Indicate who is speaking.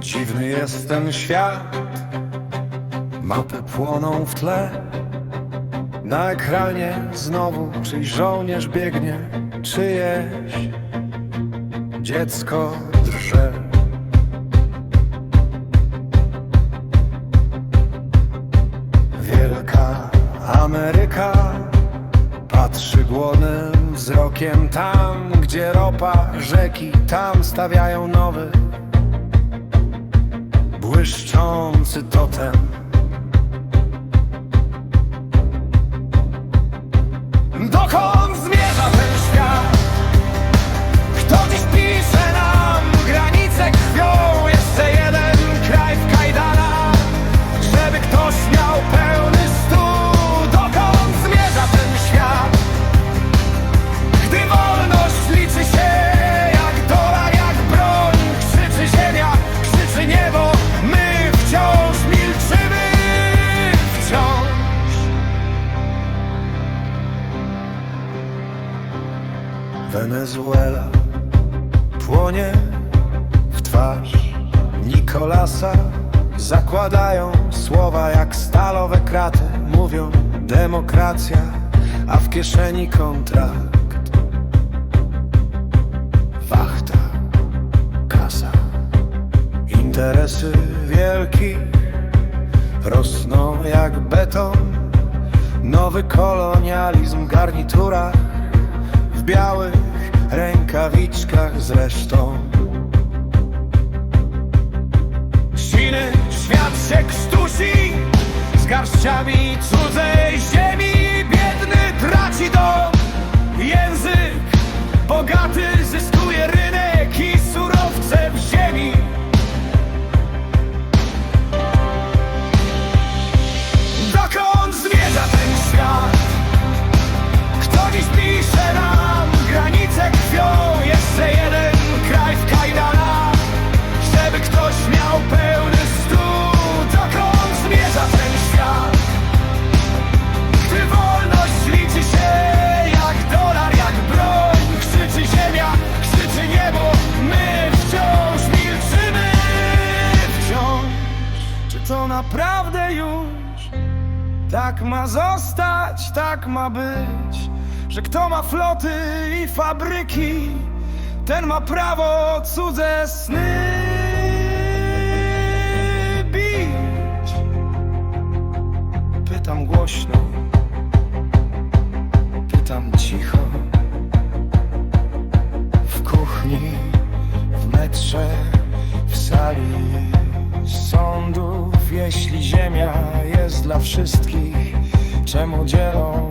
Speaker 1: Dziwny jest ten świat. Mapy płoną w tle. Na ekranie znowu czyjś żołnierz biegnie. Czyjeś dziecko drże. Wielka Ameryka Patrzy głodnym wzrokiem tam, gdzie ropa, rzeki, tam stawiają nowy, błyszczący totem. Wenezuela płonie w twarz Nikolasa Zakładają słowa jak stalowe kraty Mówią demokracja, a w kieszeni kontrakt. Wachta, kasa. Interesy wielki Rosną jak beton. Nowy kolonializm garnitura W białych rękawiczkach zresztą. Chiny świat się krztusi Z garściami cudzej ziemi. Biedny traci dom Język bogaty zyskuje naprawdę już tak ma zostać, tak ma być Że kto ma floty i fabryki Ten ma prawo cudze sny bić. Pytam głośno Pytam cicho. W kuchni, w metrze, w sali Jeśli ziemia jest dla wszystkich Czemu dzielą